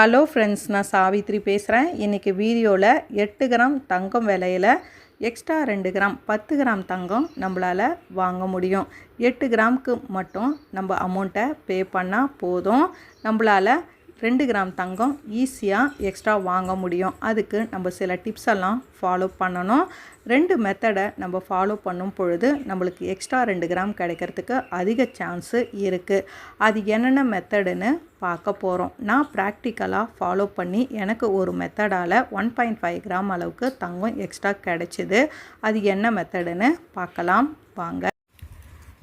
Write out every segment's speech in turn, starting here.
Hello friends நான் சாவித்ரி பேசுகிறேன் இன்றைக்கி வீடியோவில் எட்டு கிராம் தங்கம் விலையில் எக்ஸ்ட்ரா ரெண்டு கிராம் பத்து கிராம் தங்கம் நம்மளால் வாங்க முடியும். எட்டு கிராமுக்கு மட்டும் நம்ம அமௌண்ட்டை பே பண்ணால் போதும். நம்மளால் ரெண்டு கிராம் தங்கம் ஈஸியாக எக்ஸ்ட்ரா வாங்க முடியும். அதுக்கு நம்ம சில டிப்ஸ் எல்லாம் ஃபாலோ பண்ணணும். ரெண்டு மெத்தடை நம்ம ஃபாலோ பண்ணும் பொழுது நம்மளுக்கு எக்ஸ்ட்ரா ரெண்டு கிராம் கிடைக்கிறதுக்கு அதிக சான்ஸு இருக்குது அது என்னென்ன மெத்தடுன்னு பார்க்க போகிறோம் நான் ப்ராக்டிக்கலாக ஃபாலோ பண்ணி எனக்கு ஒரு மெத்தடால் ஒன் பாயிண்ட் ஃபைவ் கிராம் அளவுக்கு தங்கம் எக்ஸ்ட்ரா கிடைச்சிது. அது என்ன மெத்தடுன்னு பார்க்கலாம். வாங்க.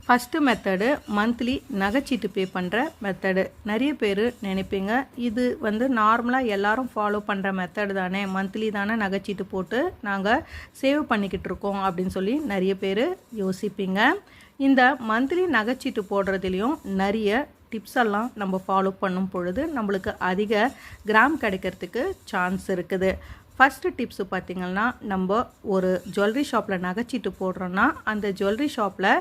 ஃபஸ்ட்டு மெத்தடு மந்த்லி நகைச்சீட்டு பே பண்ணுற மெத்தடு நிறைய பேர் நினைப்பீங்க இது வந்து நார்மலாக எல்லாரும் ஃபாலோ பண்ணுற மெத்தடு தானே. மந்த்லி தானே நகைச்சீட்டு போட்டு நாங்கள் சேவ் பண்ணிக்கிட்டு இருக்கோம் அப்படின்னு சொல்லி நிறைய பேர் யோசிப்பீங்க. இந்த மந்த்லி நகைச்சீட்டு போடுறதுலேயும் நிறைய டிப்ஸ் எல்லாம் நம்ம ஃபாலோ பண்ணும் பொழுது நம்மளுக்கு அதிக கிராம் கிடைக்கிறதுக்கு சான்ஸ் இருக்குது. ஃபஸ்ட்டு டிப்ஸு பார்த்திங்கன்னா நம்ம ஒரு ஜுவல்லரி ஷாப்பில் நகைச்சிட்டு போடுறோன்னா அந்த ஜுவல்லரி ஷாப்பில்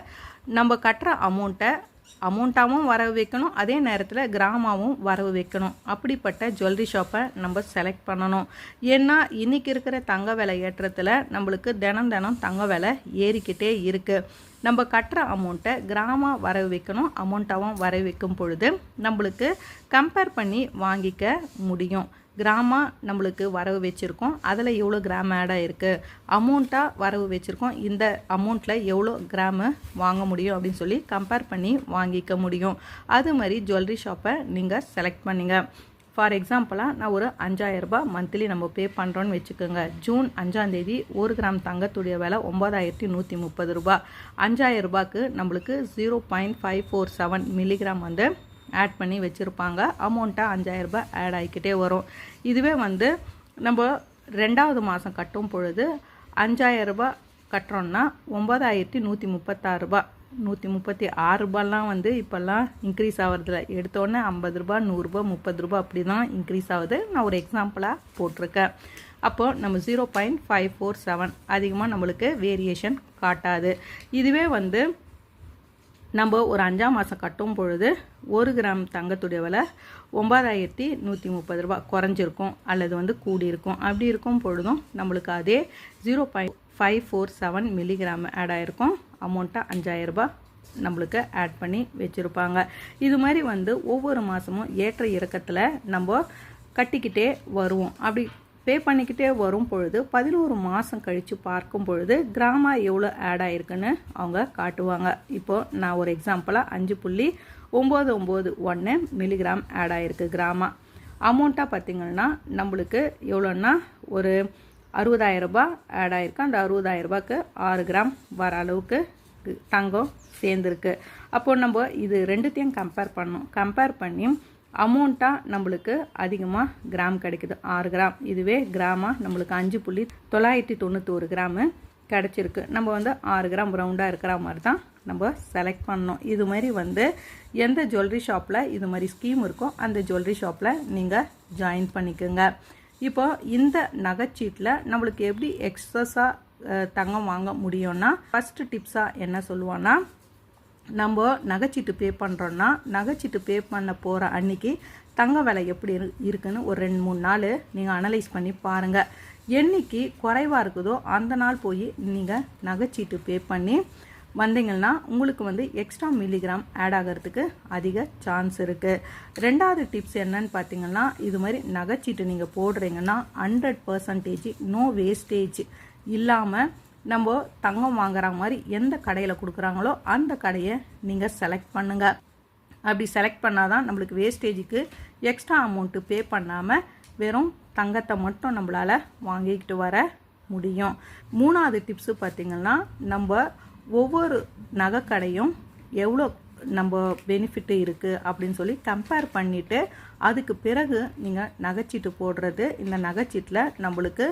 நம்ம கட்டுற அமௌண்ட்டை அமௌண்ட்டாகவும் வரவு வைக்கணும் அதே நேரத்தில் கிராமாவும் வரவு வைக்கணும். அப்படிப்பட்ட ஜுவல்லரி ஷாப்பை நம்ம செலக்ட் பண்ணணும். ஏன்னா இன்றைக்கி இருக்கிற தங்க விலை ஏற்றத்தில் நம்மளுக்கு தினம் தினம் தங்க விலை ஏறிக்கிட்டே இருக்குது நம்ம கட்டுற அமௌண்ட்டை கிராமம் வரவு வைக்கணும் அமௌண்ட்டாகவும் வரவு வைக்கும் பொழுது நம்மளுக்கு கம்பேர் பண்ணி வாங்கிக்க முடியும். கிராமா நம்மளுக்கு வரவு வச்சுருக்கோம். அதில் எவ்வளோ கிராம் ஆடாக இருக்குது அமௌண்ட்டாக வரவு வச்சுருக்கோம். இந்த அமௌண்ட்டில் எவ்வளோ கிராமு வாங்க முடியும் அப்படின்னு சொல்லி கம்பேர் பண்ணி வாங்கிக்க முடியும். அது மாதிரி ஜுவல்லரி ஷாப்பை நீங்கள் செலக்ட் பண்ணுங்கள் ஃபார் எக்ஸாம்பிளாக நான் ஒரு அஞ்சாயிரரூபா மந்த்லி நம்ம பே பண்ணுறோன்னு வச்சுக்கோங்க. ஜூன் அஞ்சாந்தேதி ஒரு கிராம் தங்கத்துடைய விலை ஒம்பதாயிரத்தி நூற்றி முப்பது ரூபா அஞ்சாயிரரூபாக்கு நம்மளுக்கு zero point five four seven milligram வந்து ஆட் பண்ணி வச்சுருப்பாங்க. அமௌண்ட்டாக அஞ்சாயிரரூபா ஆட் ஆகிக்கிட்டே வரும். இதுவே வந்து நம்ம ரெண்டாவது மாதம் கட்டும் பொழுது அஞ்சாயிரரூபா கட்டுறோன்னா ஒம்பதாயிரத்தி நூற்றி முப்பத்தாறுரூபா நூற்றி முப்பத்தி ஆறு ரூபாலாம் வந்து இப்போல்லாம் இன்க்ரீஸ் ஆகிறதுல எடுத்தோடனே ஐம்பது ரூபா நூறுரூபா முப்பது ரூபா அப்படி தான் இன்க்ரீஸ் ஆகுது. நான் ஒரு எக்ஸாம்பிளாக போட்டிருக்கேன். அப்போது நம்ம zero point five four seven அதிகமாக நம்மளுக்கு வேரியேஷன் காட்டாது. இதுவே வந்து நம்ம ஒரு அஞ்சாம் மாதம் கட்டும் பொழுது ஒரு கிராம் தங்கத்துடைய விலை ஒம்பதாயிரத்தி நூற்றி முப்பது ரூபா குறைஞ்சிருக்கும் அல்லது வந்து கூடியிருக்கும். அப்படி இருக்கும் பொழுதும் நம்மளுக்கு அதே zero point five four seven milligram add ஆகிருக்கும் அமௌண்ட்டாக அஞ்சாயிரரூபா நம்மளுக்கு ஆட் பண்ணி வச்சுருப்பாங்க. இது மாதிரி வந்து ஒவ்வொரு மாதமும் ஏற்ற இறக்கத்தில் நம்ம கட்டிக்கிட்டே வருவோம். அப்படி பே பண்ணிக்கிட்டே வரும் பொழுது பதினோரு மாதம் கழித்து பார்க்கும் பொழுது கிராமா எவ்வளோ ஆட் ஆகிருக்குன்னு அவங்க காட்டுவாங்க. இப்போது நான் ஒரு எக்ஸாம்பிளாக அஞ்சு புள்ளி ஒம்பது ஒம்பது ஒன்று மில்லிகிராம் ஆட் ஆகிருக்கு கிராமா. அமௌண்ட்டாக பார்த்திங்கன்னா நம்மளுக்கு எவ்வளோன்னா ஒரு அறுபதாயிரம் ஆட் ஆகிருக்கு அந்த அறுபதாயிரம் ரூபாய்க்கு ஆறு கிராம் வர அளவுக்கு தங்கம் சேர்ந்துருக்கு. அப்போது நம்ம இது ரெண்டுத்தையும் கம்பேர் பண்ணோம் கம்பேர் பண்ணி அமௌண்ட்டாக நம்மளுக்கு அதிகமாக கிராம் கிடைக்குது. ஆறு கிராம் இதுவே கிராமாக நம்மளுக்கு அஞ்சு புள்ளி தொள்ளாயிரத்தி தொண்ணூத்தோரு கிராமு கிடச்சிருக்கு. நம்ம வந்து ஆறு கிராம் ரவுண்டாக இருக்கிற மாதிரி தான் நம்ம செலக்ட் பண்ணோம் இது மாதிரி வந்து எந்த ஜுவல்லரி ஷாப்பில் இது மாதிரி ஸ்கீம் இருக்கோ அந்த ஜுவல்லரி ஷாப்பில் நீங்கள் ஜாயின் பண்ணிக்கோங்க. இப்போ இந்த நகைச்சீட்டில் நம்மளுக்கு எப்படி எக்ஸஸாக தங்கம் வாங்க முடியும்னா ஃபஸ்ட்டு டிப்ஸாக என்ன சொல்லுவான்னா நம்ம நகைச்சீட்டு பே பண்ணுறோன்னா நகைச்சீட்டு பே பண்ண போகிற அன்னைக்கு தங்க விலை எப்படி இருக்குன்னு ஒரு ரெண்டு மூணு நாள் நீங்கள் அனலைஸ் பண்ணி பாருங்கள் என்னைக்கு குறைவாக இருக்குதோ அந்த நாள் போய் நீங்கள் நகைச்சீட்டு பே பண்ணி வந்தீங்கன்னா உங்களுக்கு வந்து எக்ஸ்ட்ரா மில்லிகிராம் ஆட் ஆகிறதுக்கு அதிக சான்ஸ் இருக்குது ரெண்டாவது டிப்ஸ் என்னன்னு பார்த்தீங்கன்னா இது மாதிரி நகைச்சீட்டு நீங்கள் போடுறீங்கன்னா ஹண்ட்ரட் பர்சன்டேஜ் நோ வேஸ்டேஜ் இல்லாமல் நம்ம தங்கம் வாங்குற மாதிரி எந்த கடையில் கொடுக்குறாங்களோ அந்த கடையை நீங்கள் செலக்ட் பண்ணுங்கள் அப்படி செலக்ட் பண்ணால் தான் நம்மளுக்கு வேஸ்டேஜுக்கு எக்ஸ்ட்ரா அமௌண்ட்டு பே பண்ணாமல் வெறும் தங்கத்தை மட்டும் நம்மளால் வாங்கிக்கிட்டு வர முடியும். மூணாவது டிப்ஸு பார்த்திங்கன்னா நம்ம ஒவ்வொரு நகைக்கடையும் எவ்வளோ நம்ம பெனிஃபிட்டு இருக்குது அப்படின்னு சொல்லி கம்பேர் பண்ணிவிட்டு அதுக்கு பிறகு நீங்கள் நகைச்சீட்டு போடுறது. இந்த நகைச்சீட்டில் நம்மளுக்கு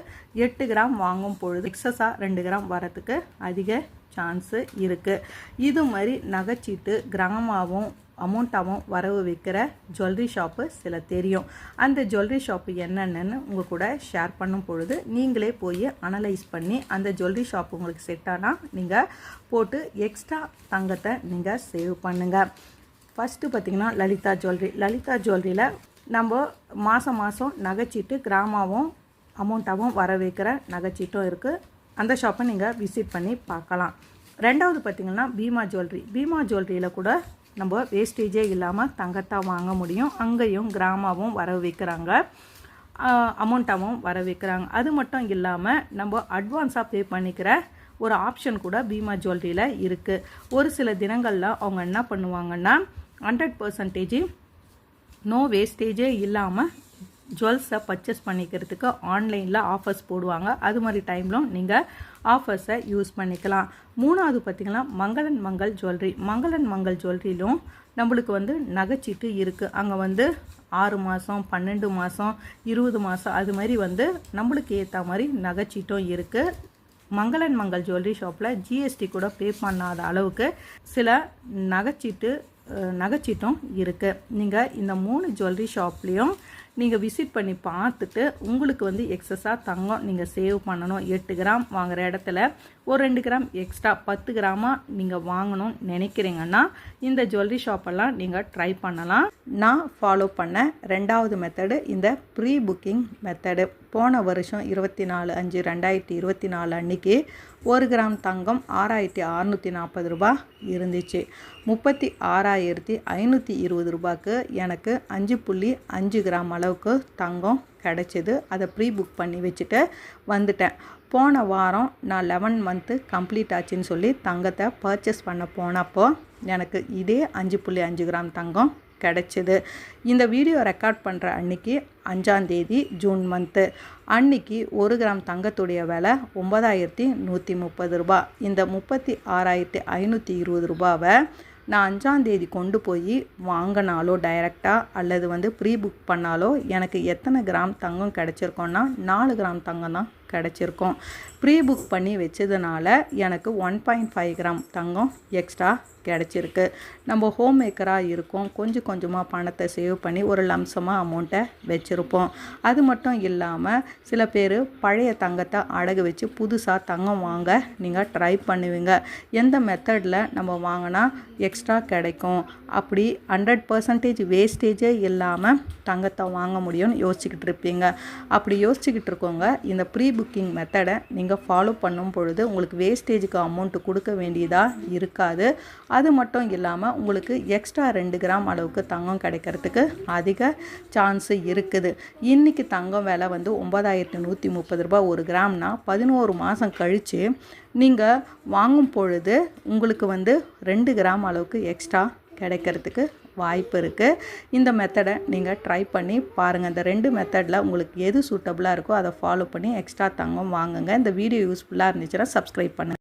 எட்டு கிராம் வாங்கும் பொழுது எக்ஸஸாக ரெண்டு கிராம் வரத்துக்கு அதிக சான்ஸு இருக்குது இது மாதிரி நகைச்சீட்டு கிராமாவும் அமௌண்ட்டாகவும் வரவு வைக்கிற ஜுவல்லரி ஷாப்பு சில தெரியும். அந்த ஜுவல்லரி ஷாப்பு என்னென்னு உங்கள் கூட ஷேர் பண்ணும் பொழுது நீங்களே போய் அனலைஸ் பண்ணி அந்த ஜுவல்லரி ஷாப் உங்களுக்கு செட் ஆனால் நீங்கள் போட்டு எக்ஸ்ட்ரா தங்கத்தை நீங்கள் சேவ் பண்ணுங்கள் ஃபஸ்ட்டு பார்த்திங்கன்னா லலிதா ஜுவல்லரி. லலிதா ஜுவல்லரியில் நம்ம மாதம் மாதம் நகைச்சீட்டு கிராமாவும் அமௌண்ட்டாகவும் வர வைக்கிற நகைச்சீட்டும் இருக்குது அந்த ஷாப்பை நீங்கள் விசிட் பண்ணி பார்க்கலாம். ரெண்டாவது பார்த்திங்கன்னா பீமா ஜுவல்லரி. பீமா ஜுவல்லரியில் கூட நம்ம வேஸ்டேஜே இல்லாமல் தங்கத்தான் வாங்க முடியும். அங்கேயும் கிராமாவும் வர வைக்கிறாங்க. அமௌண்ட்டாகவும் வர வைக்கிறாங்க. அது மட்டும் இல்லாமல் நம்ம அட்வான்ஸாக பே பண்ணிக்கிற ஒரு ஆப்ஷன் கூட பீமா ஜுவல்லரியில் இருக்குது ஒரு சில தினங்களில் அவங்க என்ன பண்ணுவாங்கன்னா ஹண்ட்ரட் பர்சன்டேஜ் நோ வேஸ்டேஜே இல்லாமல் ஜுவல்ஸை பர்ச்சேஸ் பண்ணிக்கிறதுக்கு ஆன்லைனில் ஆஃபர்ஸ் போடுவாங்க. அது மாதிரி டைம்லும் நீங்கள் ஆஃபர்ஸை யூஸ் பண்ணிக்கலாம். மூணாவது பார்த்திங்கன்னா மங்களன் மங்கள் ஜுவல்லரி மங்களன் மங்கள் ஜுவல்லரியிலும் நம்மளுக்கு வந்து நகைச்சீட்டு இருக்குது அங்கே வந்து ஆறு மாதம் பன்னெண்டு மாதம் இருபது மாதம் அது மாதிரி வந்து நம்மளுக்கு ஏற்ற மாதிரி நகைச்சீட்டும் இருக்குது மங்களன் மங்கள் ஜுவல்லரி ஷாப்பில் ஜிஎஸ்டி கூட பே பண்ணாத அளவுக்கு சில நகைச்சீட்டு நகைச்சீட்டும் இருக்குது நீங்கள் இந்த மூணு ஜுவல்லரி ஷாப்லேயும் நீங்கள் விசிட் பண்ணி பார்த்துட்டு உங்களுக்கு வந்து எக்ஸஸாக தங்கம் நீங்கள் சேவ் பண்ணணும். எட்டு கிராம் வாங்குகிற இடத்துல ஒரு ரெண்டு கிராம் எக்ஸ்ட்ரா பத்து கிராமாக நீங்கள் வாங்கணும்னு நினைக்கிறீங்கன்னா இந்த ஜுவல்லரி ஷாப்பெல்லாம் நீங்கள் ட்ரை பண்ணலாம். நான் ஃபாலோ பண்ண ரெண்டாவது மெத்தடு இந்த ப்ரீ புக்கிங் மெத்தடு போன வருஷம் இருபத்தி நாலு அஞ்சு ரெண்டாயிரத்தி இருபத்தி நாலு அன்னைக்கு ஒரு கிராம் தங்கம் ஆறாயிரத்தி அறநூற்றி நாற்பது ரூபா இருந்துச்சு. முப்பத்தி ஆறாயிரத்தி ஐநூற்றி இருபது ரூபாய்க்கு எனக்கு அஞ்சு புள்ளி அஞ்சு கிராம் அளவுக்கு தங்கம் கிடச்சிது. அதை ப்ரீ புக் பண்ணி வச்சுட்டு வந்துட்டேன். போன வாரம் நான் லெவன் மந்த்து கம்ப்ளீட் ஆச்சுன்னு சொல்லி தங்கத்தை பர்ச்சேஸ் பண்ண போனப்போ எனக்கு இதே அஞ்சு புள்ளி அஞ்சு கிராம் தங்கம் கிடச்சிது. இந்த வீடியோ ரெக்கார்ட் பண்ணுற அன்னைக்கு அஞ்சாந்தேதி ஜூன் மந்த்து அன்னைக்கு ஒரு கிராம் தங்கத்துடைய விலை ஒன்பதாயிரத்தி நூற்றி முப்பது ரூபா இந்த முப்பத்தி ஆறாயிரத்தி ஐநூற்றி இருபது ரூபாவை நான் அஞ்சாந்தேதி கொண்டு போய் வாங்கினாலோ டைரெக்டாக அல்லது வந்து ப்ரீ புக் பண்ணாலோ எனக்கு எத்தனை கிராம் தங்கம் கிடச்சிருக்கோன்னா நாலு கிராம் தங்கம் தான். கிடச்சிருக்கும். ப்ரீ புக் பண்ணி வச்சதுனால எனக்கு ஒன் பாயிண்ட் ஃபைவ் கிராம் தங்கம் எக்ஸ்ட்ரா கிடச்சிருக்கு. நம்ம ஹோம் மேக்கராக இருக்கோம். கொஞ்சம் கொஞ்சமாக பணத்தை சேவ் பண்ணி ஒரு லம்சமாக அமௌண்ட்டை வச்சுருப்போம். அது மட்டும் இல்லாமல் சில பேர் பழைய தங்கத்தை அடகு வச்சு புதுசாக தங்கம் வாங்க நீங்கள் ட்ரை பண்ணுவீங்க. எந்த மெத்தடில் நம்ம வாங்கினா எக்ஸ்ட்ரா கிடைக்கும். அப்படி ஹண்ட்ரட் பர்சன்டேஜ் வேஸ்டேஜே இல்லாமல் தங்கத்தை வாங்க முடியும்னு யோசிச்சுக்கிட்டு இருப்பீங்க. அப்படி யோசிச்சுக்கிட்டு இருக்கோங்க இந்த ப்ரீ குக்கிங் மெத்தடை நீங்கள் ஃபாலோ பண்ணும் பொழுது உங்களுக்கு வேஸ்டேஜுக்கு அமௌண்ட்டு கொடுக்க வேண்டியதாக இருக்காது. அது மட்டும் இல்லாமல் உங்களுக்கு எக்ஸ்ட்ரா ரெண்டு கிராம் அளவுக்கு தங்கம் கிடைக்கிறதுக்கு அதிக சான்ஸு இருக்குது. இன்றைக்கி தங்கம் விலை வந்து ஒம்பதாயிரத்து நூற்றி முப்பது ரூபாய் ஒரு கிராம்னா பதினோரு மாதம் கழித்து நீங்கள் வாங்கும் பொழுது உங்களுக்கு வந்து ரெண்டு கிராம் அளவுக்கு எக்ஸ்ட்ரா கிடைக்கிறதுக்கு வாய்ப்பு இருக்குது இந்த மெத்தடை நீங்கள் ட்ரை பண்ணி பாருங்கள் இந்த ரெண்டு மெத்தடில் உங்களுக்கு எது சூட்டபுளாக இருக்கோ அதை ஃபாலோ பண்ணி எக்ஸ்ட்ரா தங்கம் வாங்குங்க. இந்த வீடியோ யூஸ்ஃபுல்லாக இருந்துச்சுன்னா சப்ஸ்கிரைப் பண்ணுங்கள்